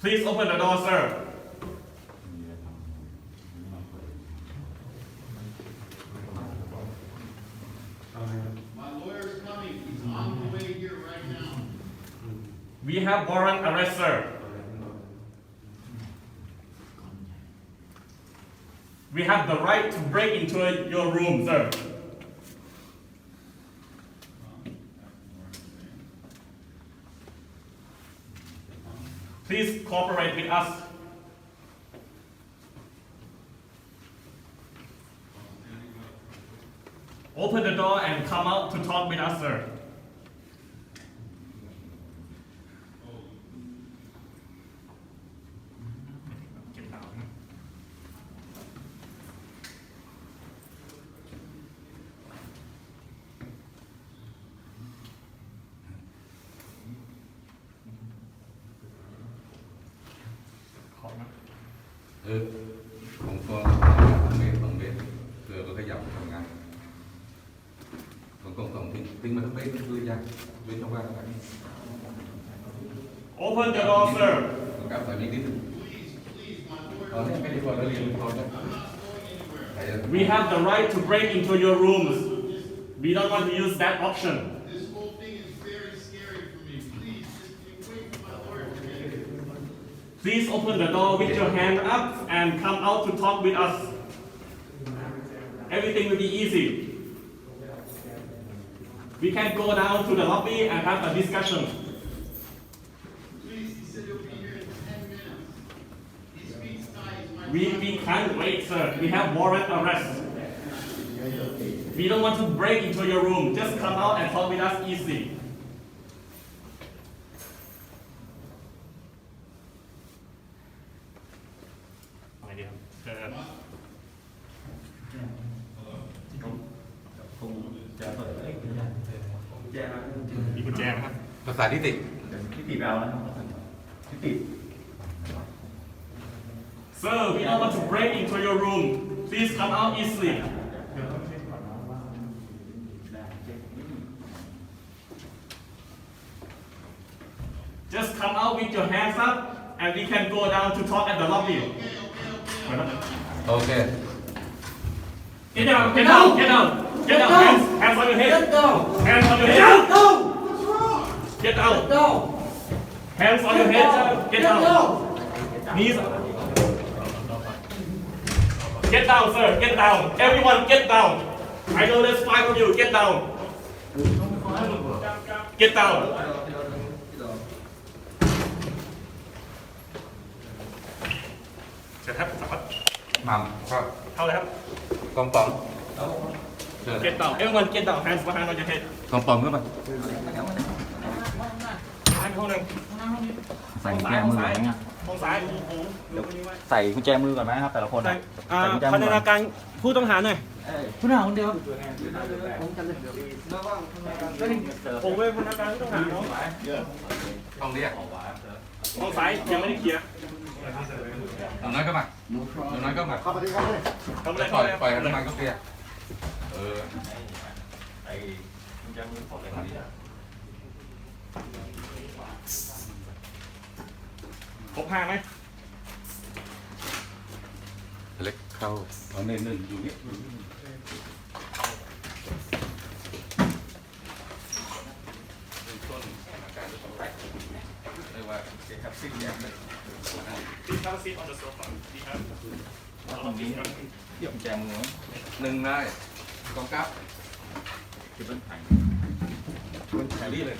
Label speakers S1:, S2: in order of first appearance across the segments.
S1: Please open the door, sir.
S2: My lawyer's coming, he's on the way here right now.
S1: We have warrant arrest, sir. We have the right to break into your room, sir. Please cooperate with us. Open the door and come out to talk with us, sir. เอ
S3: อผมก็เมตรสองเมตรเพื่อก็ขยับทำงานผมก็ต้องทิ้งทิ้งมาทั้งเมตรคือยากเว้นช่องว่างอะไร
S1: Open the door, sir.
S3: ต้องกลับไปนิดนิดนึง
S2: Please, please, my lawyer,
S3: ตอนนี้ไม่ได้ว่าเราเรียนเขาจะ
S2: I'm not going anywhere.
S3: ใครจะ
S1: We have the right to break into your rooms. We don't want to use that option.
S2: Please
S1: open the door with your hand up and come out to talk with us. Everything will be easy. We can go down to the lobby and have a discussion.
S2: Please, he said he'll be here in ten minutes. He speaks Thai, he's my
S1: We, we can't wait, sir. We have warrant arrest. We don't want to break into your room. Just come out and talk with us easy. ดีครับเชิญ
S4: คงจะเปิดเอ้ยไม่ได้กุญแจมา
S1: มีกุญแจไหมครับ
S3: ภาษาทิฏฐิ
S4: ที่ติดไปเอาแล้วที่ติด
S1: Sir, we don't want to break into your room. Please come out easily. Just come out with your hands up and we can go down to talk at the lobby.
S3: Okay.
S1: Get down, get down, get down. Get down, hands, hands on your head. Get down. Hands on your head. Get down. What's wrong? Get down. Get down. Hands on your head. Get down. Knees. Get down, sir. Get down. Everyone, get down. I know there's five of you. Get down. Get down. เชิญครับสัมภาษณ์
S3: หมัมครับ
S1: เข้าเลยครับ
S3: กองปองเชิญ
S1: Get down. Everyone, get down. Hands behind on your head.
S3: กองปองขึ้นมา
S1: หันห้องหนึ่ง
S4: ใส่กุญแจมือก่อนไหมครับ
S1: ห้องซ้าย
S4: ใส่กุญแจมือก่อนไหมครับ แต่ละคน
S1: ใช่
S4: อะ
S1: อ่า
S4: ใส่กุญแจ
S1: พั
S4: มื
S1: น
S4: อก่
S1: ธนา
S4: อน
S1: การผู้ต้องหาหน่อย
S4: คุณหาคนเดียว
S1: ผมเป็นพนักงานผู้ต้องหาเนาะ
S3: ห้องเรียก
S1: ห้องซ้ายยังไม่ได้เคลียร์
S3: ตรงนั้นก็มาตรงนั้นก็มา
S1: ทำอะไร
S3: ปล่
S1: เข้า
S3: อย
S1: เลย
S3: ปล่อยให้มันก็เคลียร์เออ
S1: ครบห้าไหม
S3: เล็กเข้าเอาเน้นหนึ่งอยู่นี่เรียกว่าเก็บซิ่งแยกเลย
S1: Please have a seat on the sofa. We have
S4: ตรงนี้กุญแจมือ
S3: หนึ่งได้กองกับ
S4: คือเป็นไผ่
S3: แครี่เลย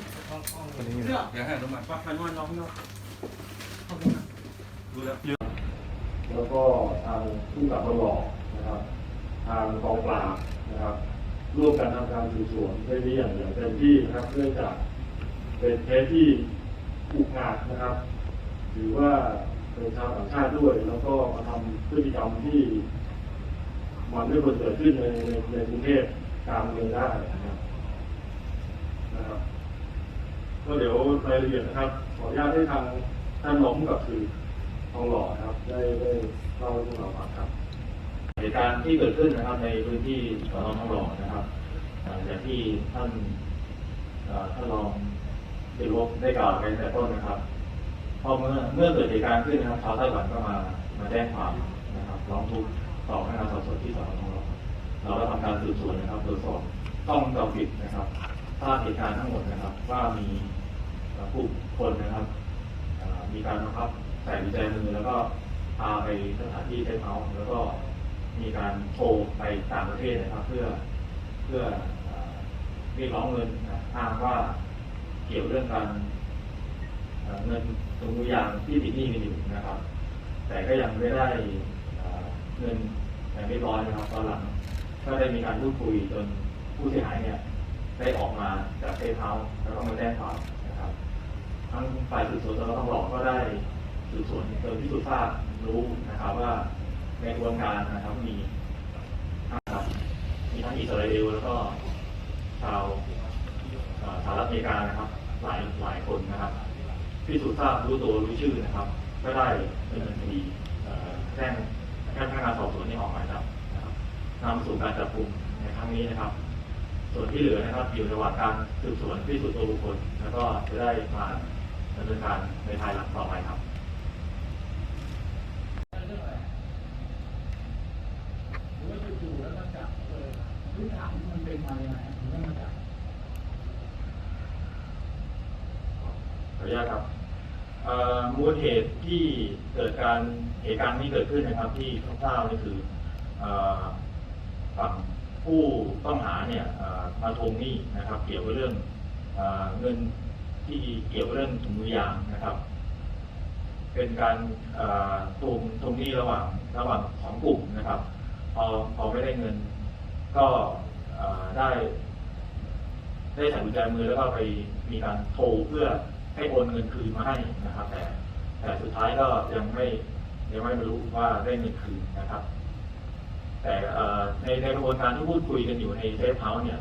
S3: อย่าให้น้ำมัน
S1: ฝากพันวันน้องเนาะ
S3: ดูแล้ว
S5: แล้วก็ทางผู้กับตำรวจนะครับ ทางกองปราบนะครับ ร่วมกันทำการสืบสวนได้นี้อย่างอย่างเต็มที่นะครับเนื่องจากเป็นเคสที่อุกอาจนะครับ หรือว่า เป็นชาวต่างชาติด้วย แล้วก็มาทำพฤติกรรมที่มันไม่ควรเกิดขึ้นในในในกรุงเทพกลางเมืองได้นะครับนะครับก็เดี๋ยวรายละเอียดนะครับ ขออนุญาตให้ทางท่านรองกับสื่อทองหล่อครับ ได้ได้เล่าให้พวกเราฟังครับเหตุการณ์ที่เกิดขึ้นนะครับในพื้นที่สอนอทองหล่อนะครับอย่างที่ท่านอ่าท่านรองเดลบได้กล่าวไปแต่ต้นนะครับ
S6: พอเมื่อเมื่อเกิดเหตุการณ์ขึ้นนะครับชาวไต้หวันก็มามาแจ้งความนะครับร้องทุกข์ต่อพนักงานสอบสวนที่สอนทองหล่อเราก็ทำการสืบสวนนะครับตรวจสอบกล้องวงจรปิดนะครับทราบเหตุการณ์ทั้งหมดนะครับ ว่ามีเอ่อผู้คนนะครับมีการบังคับใส่กุญแจมือแล้วก็พาไปสถานที่เซฟเฮาส์แล้วก็มีการโทรไปต่างประเทศนะครับ เพื่อเพื่อเรียกร้องเงินอ้างว่าเกี่ยวเรื่องการ เงินตรงตัวอย่างที่ติดหนี้กันอยู่นะครับ แต่ก็ยังไม่ได้เงินอย่างเรียบร้อยนะครับตอนหลังก็ได้มีการพูดคุยจนผู้เสียหายเนี่ยได้ออกมาจากเซฟเฮาส์แล้วก็มาแจ้งความนะครับ ทั้งฝ่ายสืบสวนสนทองหล่อก็ได้สืบสวนจนพิสูจน์ทราบรู้นะครับว่าในกระบวนการนะครับมีมีทั้งอิสราเอลแล้วก็ชาวสหรัฐอเมริกานะครับ หลายหลายคนนะครับ พิสูจน์ทราบรู้ตัวรู้ชื่อนะครับ ก็ได้ดำเนินคดีแจ้งแจ้งพนักงานสอบสวนที่ออกหมายจับนะครับนำสู่การจับกลุ่มในครั้งนี้นะครับ ส่วนที่เหลือนะครับอยู่ระหว่างการสืบสวนพิสูจน์ตัวบุคคล แล้วก็จะได้มาดำเนินการในภายหลังต่อไปครับ ออนุญาตครับมูลเหตุที่เกิดการเหตุการณ์ที่เกิดขึ้นนะครับ ที่คร่าวๆนี่คือฝั่งผู้ต้องหาเนี่ยมาทวงหนี้นะครับ เกี่ยวกับเรื่องเอเงินที่เกี่ยวกับเรื่องถุงมือยางนะครับ เป็นการทวงทวงหนี้ระหว่างระหว่างสองกลุ่มนะครับ พอพอไม่ได้เงิน ก็ได้ ได้ใส่กุญแจมือแล้วก็ไปมีการโทรเพื่อ ให้โอนเงินคืนมาให้นะครับ แต่แต่สุดท้ายก็ยังไม่ยังไม่บรรลุว่าได้เงินคืนนะครับ แต่เอ่อในในกระบวนการที่พูดคุยกันอยู่ในเซฟเฮาส์เนี่ย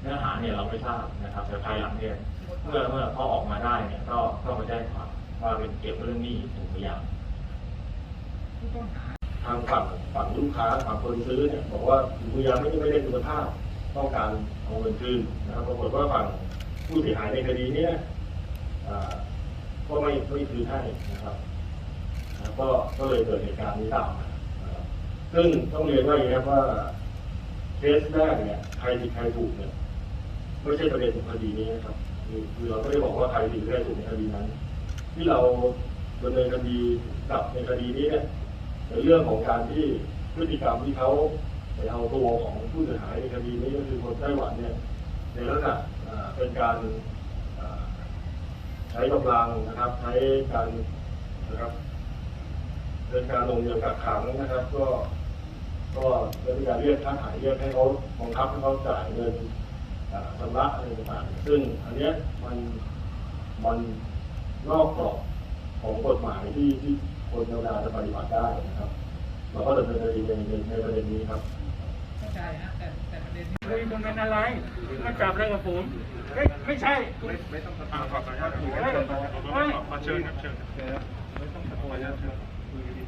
S6: เนื้อหาเนี่ยเราไม่ทราบนะครับ แต่ภายหลังเนี่ยเมื่อเมื่อเขาออกมาได้เนี่ยก็ก็มาแจ้งความว่าเป็นเกี่ยวกับเรื่องหนี้ถุงมือยาง
S5: ทางฝั่งฝั่งลูกค้าฝั่งคนซื้อเนี่ยบอกว่าถุงมือยางไม่ได้ไม่ได้คุณภาพต้องการเอาเงินคืนนะครับปรากฏว่าฝั่งผู้เสียหายในคดีเนี้อ่า ก็ไม่ไม่คืนให้นะครับก็ก็เลยเกิดเหตุการณ์นี้ตามมานซึ่งต้องเรียนว่าอย่างนี้ว่าเคสแรกเนี่ยใครผิดใครถูกเนี่ยไม่ใช่ประเด็นของคดีนี้นะครับคือเราไม่ได้บอกว่าใครผิดใครถูกในคดีนั้น ที่เราดำเนินคดีกับในคดีนี้เนี่ยในเรื่องของการที่พฤติกรรมที่เขาไปเอาตัวของผู้เสียหายในคดีนี้ก็คือคนไต้หวันเนี่ยในลักษณะเป็นการ ช้กำลังนะครับ ใช้การนะครับเป็นการลงเหยื่อกักขังนะครับ ก็ก็เป็นการเรียกค่าถ่ายเรียกให้เขาบังคับให้เขาจ่ายเงินอ่าชำระอะไรต่างๆซึ่งอันนี้มันมันนอกกรอบของกฎหมายที่ที่คนธรรมดาจะปฏิบัติได้นะครับ เราก็ดำเนินคดีในในในประเด็นนี้ครับ
S7: คุยคุณเป็นอะไรมาจับอะไรกับผมเฮ้ยไม่ใช่คุณไม่ต้องขอขออนุญาตเฮ้ยขอเชิญครับเชิญ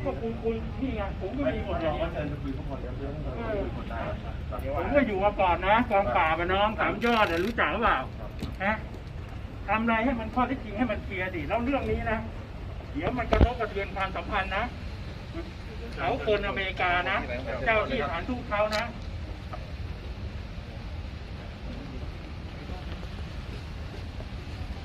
S7: ก็คุณคุณนี่ไงผมก็มีหมดอย่างนี้เออผมก็อยู่มาก่อนนะกองป่าบน้องสามยอดรู้จักหรือเปล่าฮะทำอะไรให้มันข้อที่จริงให้มันเคลียร์ดิแล้วเรื่องนี้นะเดี๋ยวมันกระทบกระเทือนความสัมพันธ์นะเขาคนอเมริกานะ เจ้าที่สถานทูตเขานะ